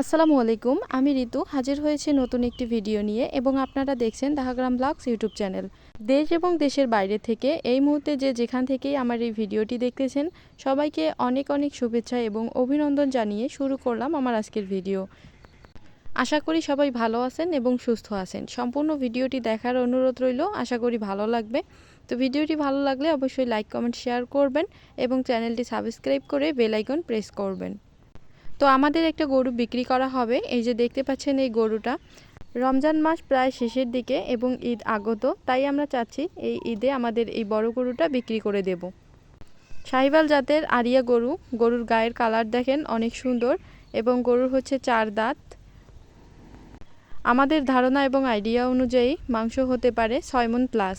আসসালামু আলাইকুম, আমি ঋতু। হাজির হয়েছি নতুন একটি ভিডিও নিয়ে এবং আপনারা দেখছেন দাহাগ্রাম ব্লগস ইউটিউব চ্যানেল। দেশ এবং দেশের বাইরে থেকে এই মুহূর্তে যে যেখান থেকেই আমার এই ভিডিওটি দেখতেছেন, সবাইকে অনেক অনেক শুভেচ্ছা এবং অভিনন্দন জানিয়ে শুরু করলাম আমার আজকের ভিডিও। আশা করি সবাই ভালো আছেন এবং সুস্থ আছেন। সম্পূর্ণ ভিডিওটি দেখার অনুরোধ রইল, আশা করি ভালো লাগবে। তো ভিডিওটি ভালো লাগলে অবশ্যই লাইক, কমেন্ট, শেয়ার করবেন এবং চ্যানেলটি সাবস্ক্রাইব করে বেল আইকন প্রেস করবেন। তো আমাদের একটা গরু বিক্রি করা হবে। এই যে দেখতে পাচ্ছেন এই গরুটা। রমজান মাস প্রায় শেষের দিকে এবং ঈদ আগত, তাই আমরা চাচ্ছি এই ঈদে আমাদের এই বড় গরুটা বিক্রি করে দেব। শাহিবাল জাতের আরিয়া গরু, গরুর গায়ের কালার দেখেন অনেক সুন্দর এবং গরুর হচ্ছে চার দাঁত। আমাদের ধারণা এবং আইডিয়া অনুযায়ী মাংস হতে পারে ছয় মন প্লাস।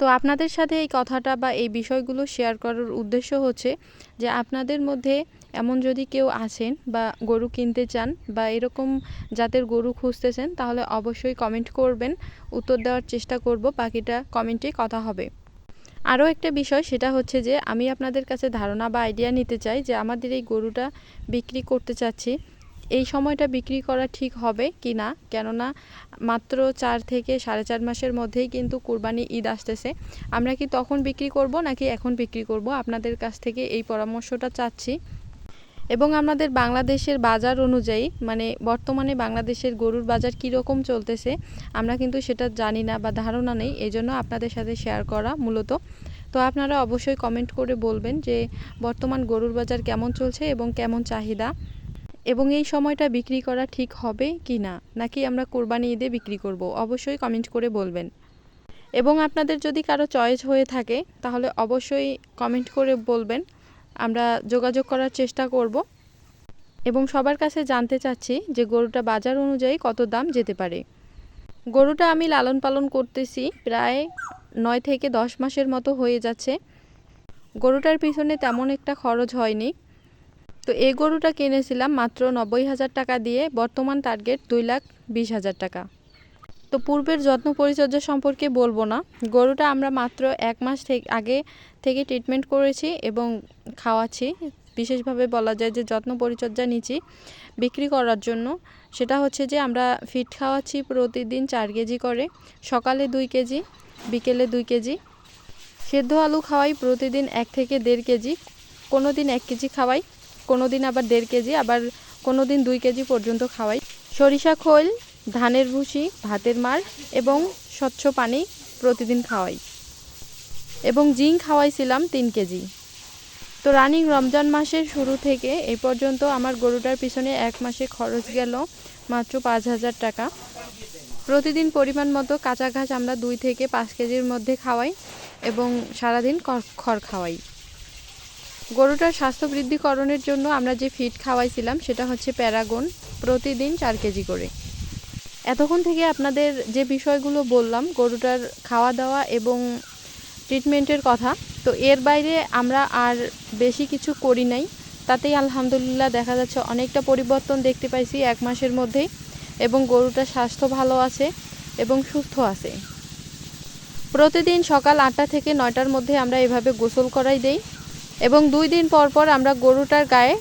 তো আপনাদের সাথে এই কথাটা বা এই বিষয়গুলো শেয়ার করার উদ্দেশ্য হচ্ছে যে আপনাদের মধ্যে এমন যদি কেউ আছেন বা গরু কিনতে চান বা এরকম জাতের গরু খুঁজতেছেন, তাহলে অবশ্যই কমেন্ট করবেন। উত্তর দেওয়ার চেষ্টা করব, বাকিটা কমেন্টে কথা হবে। আরও একটা বিষয়, সেটা হচ্ছে যে আমি আপনাদের কাছে ধারণা বা আইডিয়া নিতে চাই যে আমাদের এই গরুটা বিক্রি করতে চাচ্ছি। এই সময়টা বিক্রি করা ঠিক হবে কি না? কেননা মাত্র চার থেকে সাড়ে চার মাসের মধ্যেই কিন্তু কুরবানি ঈদ আসতেছে। আমরা কি তখন বিক্রি করব নাকি এখন বিক্রি করব? আপনাদের কাছ থেকে এই পরামর্শটা চাচ্ছি। এবং আমাদের বাংলাদেশের বাজার অনুযায়ী মানে বর্তমানে বাংলাদেশের গরুর বাজার কী রকম চলতেছে, আমরা কিন্তু সেটা জানি না বা ধারণা নেই এই জন্য আপনাদের সাথে শেয়ার করা মূলত। তো আপনারা অবশ্যই কমেন্ট করে বলবেন যে বর্তমান গরুর বাজার কেমন চলছে এবং কেমন চাহিদা। এবং এই সময়টা বিক্রি করা ঠিক হবে কি না, নাকি আমরা কোরবানি ঈদে বিক্রি করব, অবশ্যই কমেন্ট করে বলবেন। এবং আপনাদের যদি কারও চয়েস হয়ে থাকে, তাহলে অবশ্যই কমেন্ট করে বলবেন, আমরা যোগাযোগ করার চেষ্টা করব। এবং সবার কাছে জানতে চাচ্ছি যে গরুটা বাজার অনুযায়ী কত দাম যেতে পারে। গরুটা আমি লালন পালন করতেছি, প্রায় নয় থেকে দশ মাসের মতো হয়ে যাচ্ছে। গরুটার পিছনে তেমন একটা খরচ হয়নি। তো এই গরুটা কিনেছিলাম মাত্র নব্বই হাজার টাকা দিয়ে, বর্তমান টার্গেট দুই লাখ বিশ হাজার টাকা। তো পূর্বের যত্ন পরিচর্যা সম্পর্কে বলব না। গরুটা আমরা মাত্র এক মাস থেকে, আগে থেকে ট্রিটমেন্ট করেছি এবং খাওয়াচ্ছি। বিশেষভাবে বলা যায় যে যত্ন পরিচর্যা নিচ্ছি বিক্রি করার জন্য। সেটা হচ্ছে যে আমরা ফিট খাওয়াচ্ছি প্রতিদিন চার কেজি করে, সকালে দুই কেজি, বিকেলে দুই কেজি। সেদ্ধ আলু খাওয়াই প্রতিদিন এক থেকে দেড় কেজি কোনো দিন এক কেজি খাওয়াই। কোনো দিন আবার দেড় কেজি, আবার কোনো দিন দুই কেজি পর্যন্ত খাওয়াই। সরিষা খোল, ধানের ভুসি, ভাতের মার এবং স্বচ্ছ পানি প্রতিদিন খাওয়াই। এবং জিঙ্ক খাওয়াইছিলাম তিন কেজি। তো রানিং রমজান মাসের শুরু থেকে এই পর্যন্ত আমার গরুটার পিছনে এক মাসে খরচ গেল মাত্র পাঁচ হাজার টাকা। প্রতিদিন পরিমাণ মতো কাঁচা ঘাস আমরা দুই থেকে পাঁচ কেজির মধ্যে খাওয়াই এবং সারাদিন খড় খাওয়াই। গরুটার স্বাস্থ্য বৃদ্ধিকরণের জন্য আমরা যে ফিড খাওয়াইছিলাম, সেটা হচ্ছে প্যারাগন প্রতিদিন চার কেজি করে। এতক্ষণ থেকে আপনাদের যে বিষয়গুলো বললাম, গরুটার খাওয়া দাওয়া এবং ট্রিটমেন্টের কথা, তো এর বাইরে আমরা আর বেশি কিছু করি নাই। তাতেই আলহামদুলিল্লাহ দেখা যাচ্ছে অনেকটা পরিবর্তন দেখতে পাইছি এক মাসের মধ্যেই, এবং গরুটার স্বাস্থ্য ভালো আছে এবং সুস্থ আছে। প্রতিদিন সকাল আটটা থেকে নয়টার মধ্যে আমরা এভাবে গোসল করাই দেই। এবং দুই দিন পর পর আমরা গরুটার গায়ে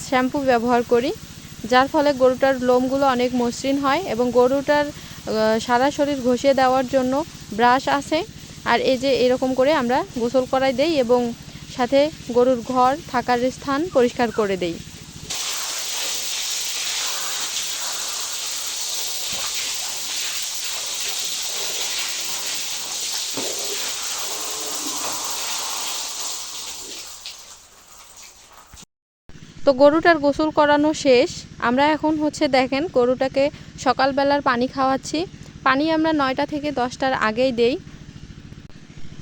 শ্যাম্পু ব্যবহার করি, যার ফলে গরুটার লোমগুলো অনেক মসৃণ হয় এবং গরুটার সারা শরীর ঘষিয়ে দেওয়ার জন্য ব্রাশ আছে। আর এই যে এরকম করে আমরা গোসল করাই দেই এবং সাথে গরুর ঘর থাকার স্থান পরিষ্কার করে দেই। তো গরুটার গোসল করানো শেষ। আমরা এখন হচ্ছে দেখেন গরুটাকে সকালবেলার পানি খাওয়াচ্ছি। পানি আমরা নয়টা থেকে দশটার আগেই দেই।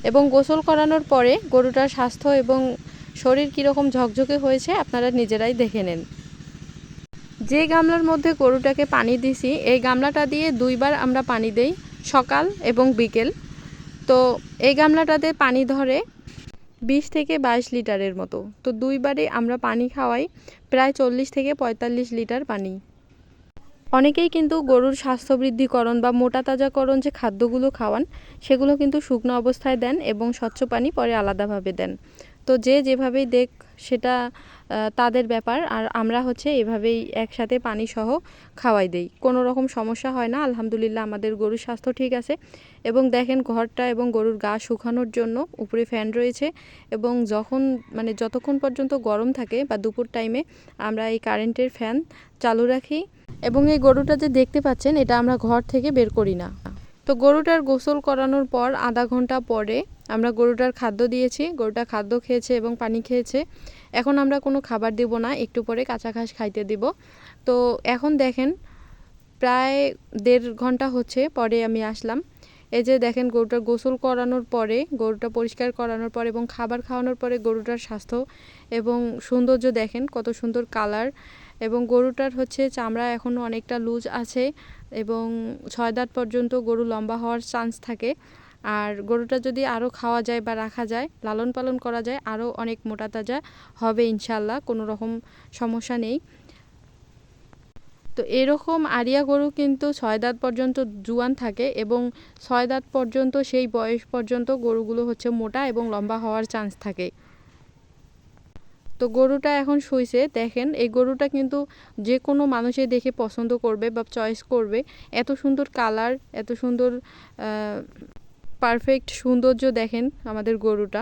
এবং গোসল করানোর পরে গরুটার স্বাস্থ্য এবং শরীর কীরকম ঝকঝকে হয়েছে আপনারা নিজেরাই দেখে নেন। যে গামলার মধ্যে গরুটাকে পানি দিছি, এই গামলাটা দিয়ে দুইবার আমরা পানি দেই সকাল এবং বিকেল। তো এই গামলাটাতে পানি ধরে বিশ থেকে বাইশ লিটারের মতো। তো দুইবারই আমরা পানি খাওয়াই, প্রায় চল্লিশ থেকে পঁয়তাল্লিশ লিটার পানি। অনেকেই কিন্তু গরুর স্বাস্থ্য বৃদ্ধিকরণ বা মোটা তাজাকরণ যে খাদ্যগুলো খাওয়ান, সেগুলো কিন্তু শুকনো অবস্থায় দেন এবং স্বচ্ছ পানি পরে আলাদাভাবে দেন। তো যে যেভাবেই দেখ, সেটা তাদের ব্যাপার। আর আমরা হচ্ছে এভাবেই একসাথে পানি সহ খাওয়াই দেই। কোনো রকম সমস্যা হয় না, আলহামদুলিল্লাহ আমাদের গরুর স্বাস্থ্য ঠিক আছে। এবং দেখেন ঘরটা এবং গরুর গা শুকানোর জন্য উপরে ফ্যান রয়েছে এবং যখন মানে যতক্ষণ পর্যন্ত গরম থাকে বা দুপুর টাইমে আমরা এই কারেন্টের ফ্যান চালু রাখি এবং এই গরুটা যে দেখতে পাচ্ছেন, এটা আমরা ঘর থেকে বের করি না। তো গরুটার গোসল করানোর পর আধা ঘণ্টা পরে আমরা গরুটার খাদ্য দিয়েছি, গরুটা খাদ্য খেয়েছে এবং পানি খেয়েছে। এখন আমরা কোনো খাবার দেব না, একটু পরে কাঁচা ঘাস খাইতে দিব। তো এখন দেখেন, প্রায় দেড় ঘণ্টা হচ্ছে, পরে আমি আসলাম। এই যে দেখেন গরুটার গোসল করানোর পরে, গরুটা পরিষ্কার করানোর পর এবং খাবার খাওয়ানোর পরে গরুটার স্বাস্থ্য এবং সৌন্দর্য দেখেন, কত সুন্দর কালার। এবং গরুটার হচ্ছে চামড়া এখনও অনেকটা লুজ আছে এবং ছয় দাঁত পর্যন্ত গরু লম্বা হওয়ার চান্স থাকে। আর গরুটা যদি আরও খাওয়া যায় বা রাখা যায় লালন পালন করা যায় আরও অনেক মোটা তাজা হবে ইনশাল্লাহ কোনো রকম সমস্যা নেই। তো এরকম আরিয়া গরু কিন্তু ছয় দাঁত পর্যন্ত জুয়ান থাকে এবং ছয় দাঁত পর্যন্ত সেই বয়স পর্যন্ত গরুগুলো হচ্ছে মোটা এবং লম্বা হওয়ার চান্স থাকে। তো গরুটা এখন শুইছে, দেখেন, এই গরুটা কিন্তু যে কোনো মানুষে দেখে পছন্দ করবে বা চয়েস করবে। এত সুন্দর কালার এত সুন্দর পারফেক্ট সৌন্দর্য দেখেন আমাদের গরুটা।